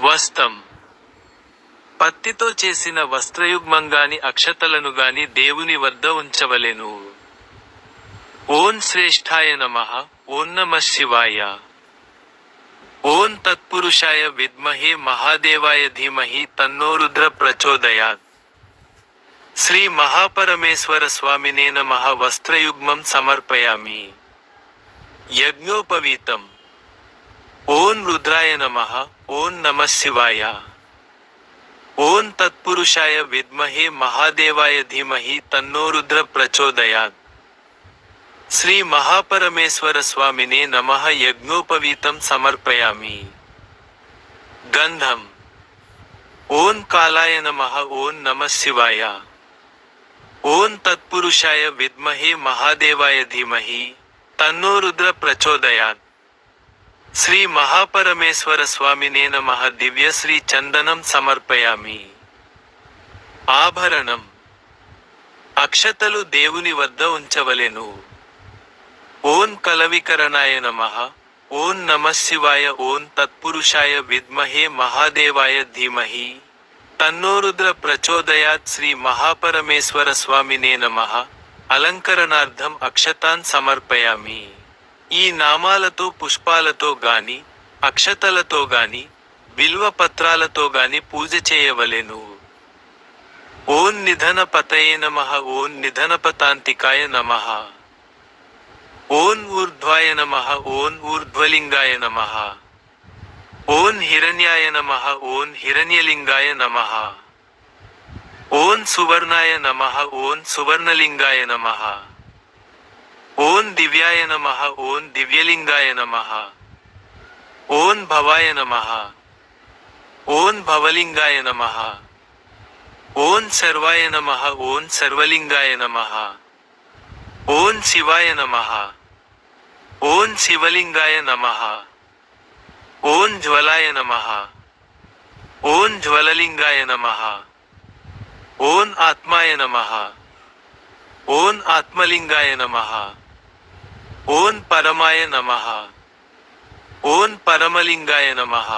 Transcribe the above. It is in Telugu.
వస్తం పత్తితో చేసిన వస్త్రయుగ్మంగాని అక్షతలను గాని దేవుని వద్ద ఉంచవలెను. ఓం శ్రేష్ఠాయ నమ ఓం నమ శివాయ. ఓం తత్పురుషాయ విద్మహే మహాదేవాయ ధీమహి తన్నో రుద్ర ప్రచోదయాత్. శ్రీ మహాపరమేశ్వర స్వామినే నమ వస్త్రయుగ్మం సమర్పయామి. యజ్ఞోపవీతం. ఓం रुद्राय नम ओं नम शिवाय। ओं तत्पुरुषाय विमहे महादेवाय धीमह तन्नो रुद्र प्रचोदया श्री महापरमेश्वर स्वामिने नम यज्ञोपवीत समर्पयामि। गंधम ओं कालाय नम ओं नम शिवाय। ओं तत्पुरुषाय विमहे महादेवाय धीमह तन्नो रुद्र प्रचोदयात्। శ్రీ మహాపరమేశ్వర స్వామినే నమః. దివ్య శ్రీ చందనం సమర్పయామి. ఆభరణం. అక్షతలు దేవుని వద్ద ఉంచవలెను. ఓం కలవికరణాయ నమ. ఓం నమ శివాయ. ఓం తత్పురుషాయ. విద్మహే మహాదేవాయ ధీమహి. తన్నోరుద్ర ప్రచోదయాత్ శ్రీ మహాపరమేశ్వర స్వామినే నమ. అలంకరణార్థం అక్షతాన్ సమర్పయామి. ఈ నామాలతో పుష్పాలతో గాని అక్షతలతో గాని బిల్వ పత్రాలతో గాని పూజ చేయవలెను ఓం నిధన పతయే నమ ఓం నిధన పతాంతికాయ నమ. ఓం ఊర్ధ్వాయ నమ ఓం ఊర్ధ్వలింగాయ నమ. ఓం హిరణ్యాయ నమ ఓం హిరణ్యలింగాయ నమ. ఓం సువర్ణాయ నమ ఓం సువర్ణలింగాయ నమః. दिव्याय नम ओं दिव्यलिंगाय नम ओं भवाय नम ओं भवलिंगाय नम ओं सर्वाय नम ओं सर्वलिंगाय नम ओं शिवाय नम ओं शिवलिंगाय नम ओं ज्वलाय नम ओं ज्वललिंगाय नम ओं आत्माय नम ओं आत्मलिंगाय नमः ఓం పరమాయ నమః ఓం పరమలింగాయ నమః